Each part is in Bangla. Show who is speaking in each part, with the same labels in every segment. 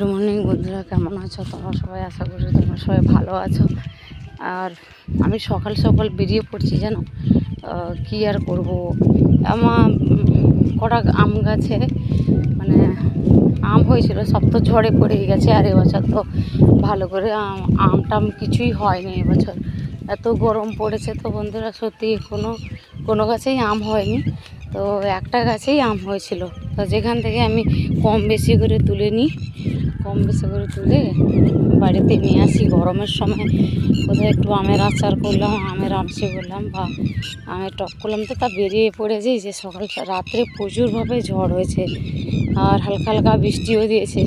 Speaker 1: গুড মর্নিং বন্ধুরা কেমন আছো? তোমরা সবাই আশা করি তোমরা সবাই ভালো আছো। আর আমি সকাল সকাল বেরিয়ে পড়ছি আহ, কি আর করব? আমার কটা আম গাছে মানে আম হয়েছিল সব তো ঝড়ে পড়ে গেছে। আর এবছর তো ভালো করে আম টাম কিছুই হয়নি এবছর। এত গরম পড়েছে তো বন্ধুরা সত্যি কোনো কোনো গাছেই আম হয়নি। তো একটা গাছেই আম হয়েছিল। তো যেখান থেকে আমি কম বেশি করে তুলে নিই কম বেশি করে তুলে বাড়িতে নিয়ে আসি। গরমের সময় কোথাও একটু আমের আচার করলাম, আমের আমসি করলাম, বা আমের টক করলাম তো তা বেরিয়ে পড়েছি যে সকাল রাত্রে প্রচুরভাবে ঝড় হয়েছে আর হালকা হালকা বৃষ্টিও দিয়েছে।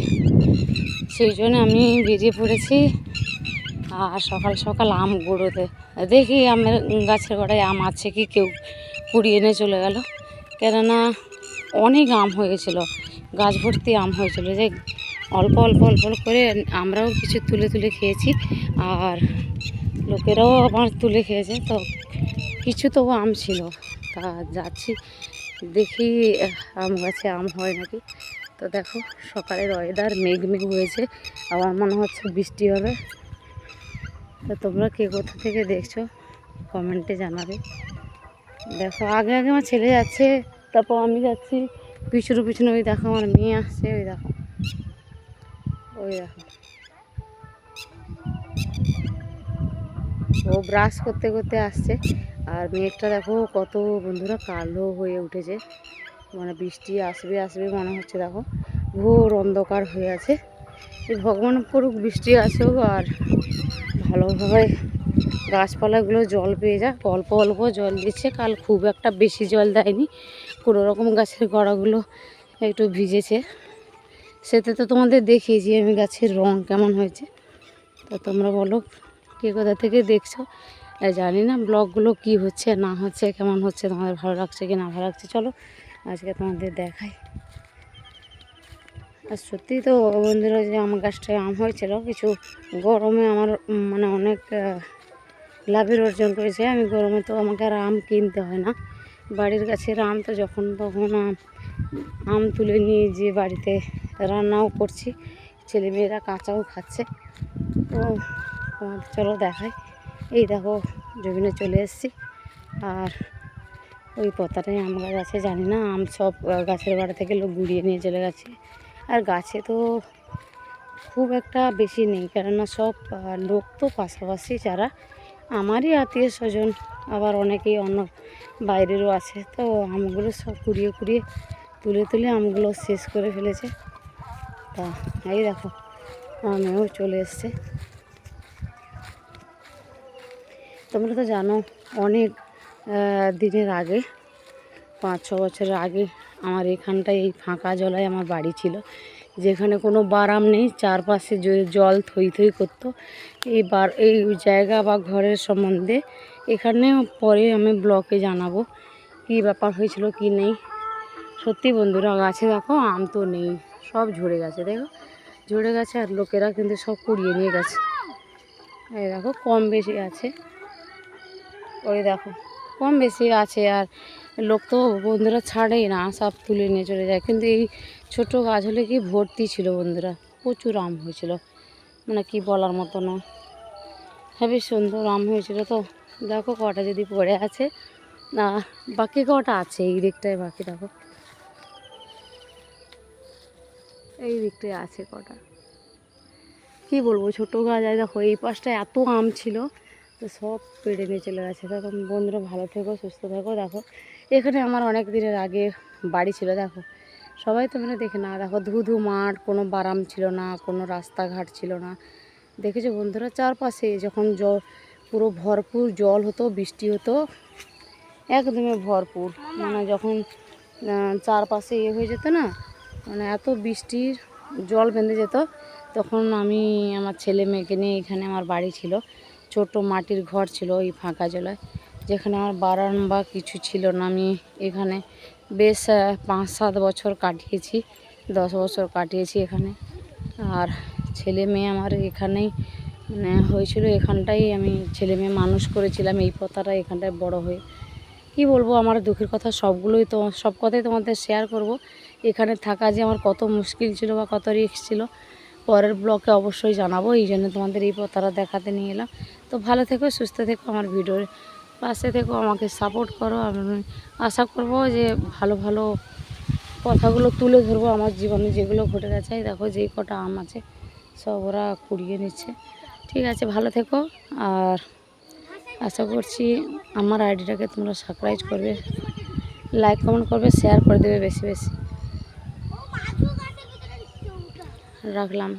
Speaker 1: সেই জন্য আমি বেরিয়ে পড়েছি আর সকাল সকাল আম গুঁড়োতে। দেখি আমের গাছের গোড়ায় আম আছে কি কেউ কুড়িয়ে এনে চলে গেল। কেননা অনেক আম হয়েছিল, গাছ ভর্তি আম হয়েছিল। যে অল্প অল্প অল্প করে আমরাও কিছু তুলে তুলে খেয়েছি। আর লোকেরাও আমার তুলে খেয়েছে। তো কিছু তো আম ছিল। তা যাচ্ছি দেখি, আম গাছে আম হয় নাকি? তো দেখো, সকালের ওয়েদার মেঘ মেঘ হয়েছে। আবার মনে হচ্ছে বৃষ্টি হবে। তো তোমরা কে কোথা থেকে দেখছ কমেন্টে জানাবে। দেখো, আগে আগে আমার ছেলে যাচ্ছে, তারপর আমি যাচ্ছি। পিছনে পিছনে ওই দেখো, আমার মেয়ে আসছে, ওই দেখো। ওই দেখো। ও ব্রাশ করতে করতে আসছে। আর মেঘটা দেখো, কত বন্ধুরা কালো হয়ে উঠেছে। মানে বৃষ্টি আসবে আসবে মনে হচ্ছে, দেখো। ঘোর অন্ধকার হয়ে আছে। ভগবান করুক বৃষ্টি আসুক আর ভালোভাবে গাছপালাগুলো জল পেয়ে যাক। অল্প অল্প জল দিচ্ছে। কাল খুব একটা বেশি জল দেয়নি। রকম গাছের গোড়াগুলো একটু ভিজেছে। সেটা তো তোমাদের দেখিয়েছি, আমি গাছের রং কেমন হয়েছে। তো তোমরা বলো, কে কোথা থেকে দেখছ? জানি না ব্লগগুলো কি হচ্ছে, না হচ্ছে, কেমন হচ্ছে, তোমাদের ভালো লাগছে কি না ভালো লাগছে, চলো আজকে তোমাদের দেখাই। আর সত্যিই তো বন্ধুরা, যে আমার গাছটায় আম হয়েছিল, কিছু গরমে আমার মানে অনেক লাভের অর্জন করেছে। আমি গরমে তো আমাকে আর আম কিনতে হয় না। বাড়ির গাছের আম তো যখন তখন আম আম তুলে নিয়ে যে বাড়িতে রান্নাও করছি, ছেলেমেয়েরা কাঁচাও খাচ্ছে। তো তোমাদের চলো দেখাই। এই দেখো, জমিনে চলে এসেছি। আর ওই পতাটাই আম গাছ আছে, জানি না, আম সব গাছের বাড়ি থেকে লোক গুড়িয়ে নিয়ে চলে গেছে। আর গাছে তো খুব একটা বেশি নেই, কেননা সব লোক তো পাশাপাশি যারা। আমারই আত্মীয় স্বজন, আবার অনেকেই অন্য বাইরেরও আছে। তো আমগুলো সব কুড়িয়ে কুড়িয়ে তুলে তুলে আমগুলো শেষ করে ফেলেছে। তা, এই দেখো আমিও চলে এসছে। তোমরা তো জানো, অনেক দিনের আগে, পাঁচ, ছ বছরের আগে আমার এখানটায় এই ফাঁকা জলায় আমার বাড়ি ছিল, যেখানে কোনো বারাম নেই, চারপাশে জল থই থই করতো। এই বার এই জায়গা বা ঘরের সম্বন্ধে এখানে পরে আমি ব্লকে জানাব, কী ব্যাপার হয়েছিল, কি নেই। সত্যি বন্ধুরা, গাছে দেখো, আম তো নেই। সব ঝরে গেছে, দেখো? ঝরে গেছে আর লোকেরা কিন্তু সব কুড়িয়ে নিয়ে গেছে। এই দেখো, কম বেশি আছে। ওই দেখো, কম বেশি আছে আর লোক তো বন্ধুরা ছাড়েই না, সব তুলে নিয়ে চলে যায়। কিন্তু এই ছোট গাছ হলে কি ভর্তি ছিল বন্ধুরা? প্রচুর আম হয়েছিল। মানে কি বলার মতো না। হেবি সুন্দর আম হয়েছিল তো। দেখো কটা যদি পড়ে আছে। না, বাকি কটা আছে এই দিকটায়, বাকি দেখো। এই দিকটায় আছে কটা। কি বলব, ছোটো গাছ আর দেখো এই পাশটায় এত আম ছিল, তো সব পেড়ে নিয়ে চলে গেছে। তুমি বন্ধুরা, ভালো থেকো, সুস্থ থেকো, দেখো। এখানে আমার অনেক দিনের আগে বাড়ি ছিল, দেখো। সবাই তো মানে দেখে না দেখো ধু ধু মাঠ, কোনো বারাম ছিল না, কোনো রাস্তাঘাট ছিল না। দেখেছ বন্ধুরা, চারপাশে যখন জল পুরো ভরপুর জল হতো, বৃষ্টি হতো, একদমই ভরপুর। মানে যখন চারপাশে ইয়ে হয়ে যেত না মানে এত বৃষ্টির জল বেঁধে যেত, তখন আমি আমার ছেলে মেয়েকে নিয়ে এখানে আমার বাড়ি ছিল। ছোট মাটির ঘর ছিল ওই ফাঁকা জলায়, যেখানে আমার বারান বা কিছু ছিল না। আমি এখানে বেশ পাঁচ সাত বছর কাটিয়েছি, দশ বছর কাটিয়েছি এখানে। আর ছেলে মেয়ে আমার এখানেই মানে হয়েছিল এখানটাই আমি ছেলে মেয়ে মানুষ করেছিলাম, এই পথাটা এখানটায় বড় হয়ে কি বলব, আমার দুঃখের কথা সবগুলোই তো সব কথাই তোমাদের শেয়ার করব। এখানে থাকা যে আমার কত মুশকিল ছিল বা কত রিস্ক ছিল, পরের ব্লকে অবশ্যই জানাব, এই জন্য তোমাদের এই পথাটা দেখাতে নিয়ে এলাম। তো ভালো থেকো, সুস্থ থেকো, আমার ভিডিওর পাশে থেকো, আমাকে সাপোর্ট করো। আমি আশা করব যে ভালো ভালো কথাগুলো তুলে ধরবো আমার জীবনে, যেগুলো ঘটে গেছে। দেখো যেই কটা আম আছে, সব ওরা কুড়িয়ে নিচ্ছে। ঠিক আছে, ভালো থেকো, আর আশা করছি আমার আইডিটাকে তোমরা সাবস্ক্রাইব করবে লাইক কমেন্ট করবে শেয়ার করে দেবে বেশি বেশি। রাখলাম।